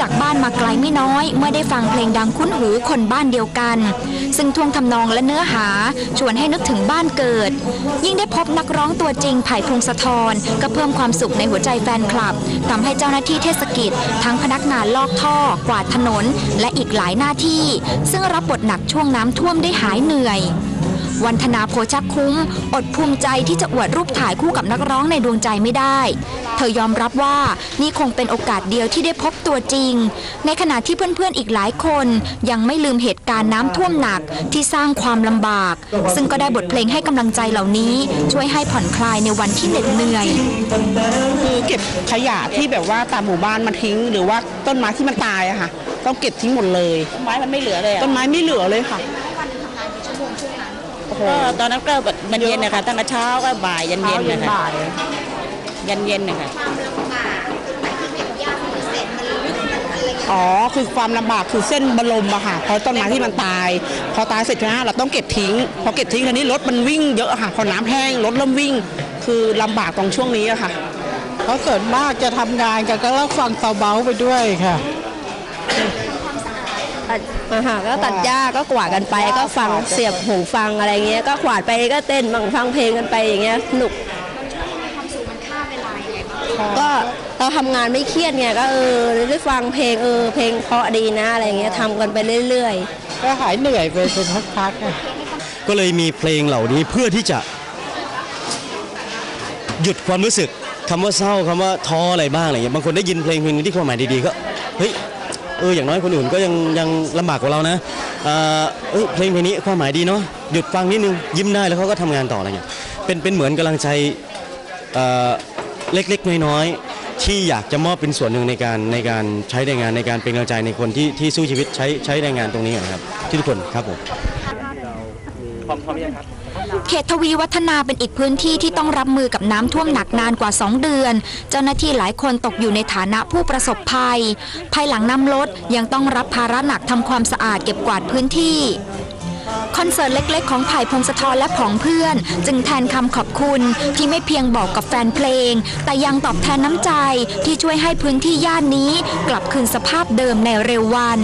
จากบ้าน้อย เมื่อได้ฟังเพลงดังคุ้นหูคนบ้านเดียวกัน ซึ่งท่วงทำนองและเนื้อหาชวนให้นึกถึงบ้านเกิด ยิ่งได้พบนักร้องตัวจริงไผ่พงศธรก็เพิ่มความสุขในหัวใจแฟนคลับทำให้เจ้าหน้าที่เทศกิจ ทั้งพนักงานลอกท่อกวาดถนน และอีกหลายหน้าที่ ซึ่งรับบทหนักช่วงน้ำท่วมได้หายเหนื่อย วันธนาโพชักคุ้ม อดภูมิใจที่จะอวดรูปถ่ายคู่กับนักร้องในดวงใจไม่ได้ เธอยอมรับว่านี่คงเป็นโอกาสเดียวที่ได้พบตัวจริง ในขณะที่เพื่อนๆอีกหลายคน ยังไม่ลืมเหตุการณ์น้ำท่วมหนักที่สร้างความลำบาก ซึ่งก็ได้บทเพลงให้กำลังใจเหล่านี้ ช่วยให้ผ่อนคลายในวันที่เหน็ดเหนื่อยคือเก็บขยะที่แบบว่าตามหมู่บ้านมาทิ้ง หรือว่าต้นไม้ที่มันตายอะค่ะต้องเก็บทิ้งหมดเลยไม้มันไม่เหลือเลยอะต้นไม้ไม่เหลือเลยค่ะก็ ตอนนั้นก็แบบมันเย็นนะคะตั้งแต่เช้าก็บ่ายยันเย็นเย็นนะคะบ่ายยันเย็นนะคะอ๋อคือความลำบากคือเส้นบรมอะค่ะเพราะต้นไม้ที่มันตาย พอตายเสร็จใช่ไหมเราต้องเก็บทิ้ง พอเก็บทิ้งทีนี้รถมันวิ่งเยอะอะค่ะพอน้ำแห้งรถเริ่มวิ่ง คือลำบากตรงช่วงนี้อะค่ะเพราะส่วนมากจะทำงานกันก็แล้วฟังเตาเบาไปด้วยค่ะ ตัดอาหารก็ตัดหญ้าก็กวาดกันไป ก็ฟังเสียบหูฟังอะไรเงี้ย ก็กวาดไปก็เต้นบางฟังเพลงกันไปอย่างเงี้ยสนุกก็เราทำงานไม่เครียดไงก็เออได้ฟังเพลงเออเพลงเพราะดีนะอะไรเงี้ยทำกันไปเรื่อยๆ ก็หายเหนื่อยไปเป็นพักๆอะก็เลยมีเพลงเหล่านี้เพื่อที่จะ หยุดความรู้สึกคำว่าเศร้าคำว่าท้ออะไรบ้างอะไรเงี้ยบางคนได้ยินเพลงเพลงนี้ที่ความหมายดีๆก็เฮ้ย เอออย่างน้อยคนอื่นก็ยังยังลำบากกว่าเรานะเออเอ้ยเพลงเพลงนี้ความหมายดีเนาะหยุดฟังนิดนึงยิ้มได้แล้วเขาก็ทำงานต่ออะไรเงี้ยเป็นเป็นเหมือนกำลังใจเอ่อเล็กๆน้อยๆที่อยากจะมอบเป็นส่วนหนึ่งในการในการใช้แรงงานในการเป็นกำลังใจในคนที่ที่สู้ชีวิตใช้ใช้แรงงานตรงนี้นะครับที่ทุกคนครับผม พร้อมพร้อมยังครับ เขตทวีวัฒนาเป็นอีกพื้นที่ที่ต้องรับมือกับน้ำท่วมหนักนานกว่า 2 เดือน เจ้าหน้าที่หลายคนตกอยู่ในฐานะผู้ประสบภัย ภายหลังน้ำลดยังต้องรับภาระหนักทำความสะอาดเก็บกวาดพื้นที่คอนเสิร์ตเล็ก ๆ ของไผ่พงศธรและผองเพื่อน จึงแทนคำขอบคุณที่ไม่เพียงบอกกับแฟนเพลง แต่ยังตอบแทนน้ำใจที่ช่วยให้พื้นที่ย่านนี้กลับคืนสภาพเดิมในเร็ววัน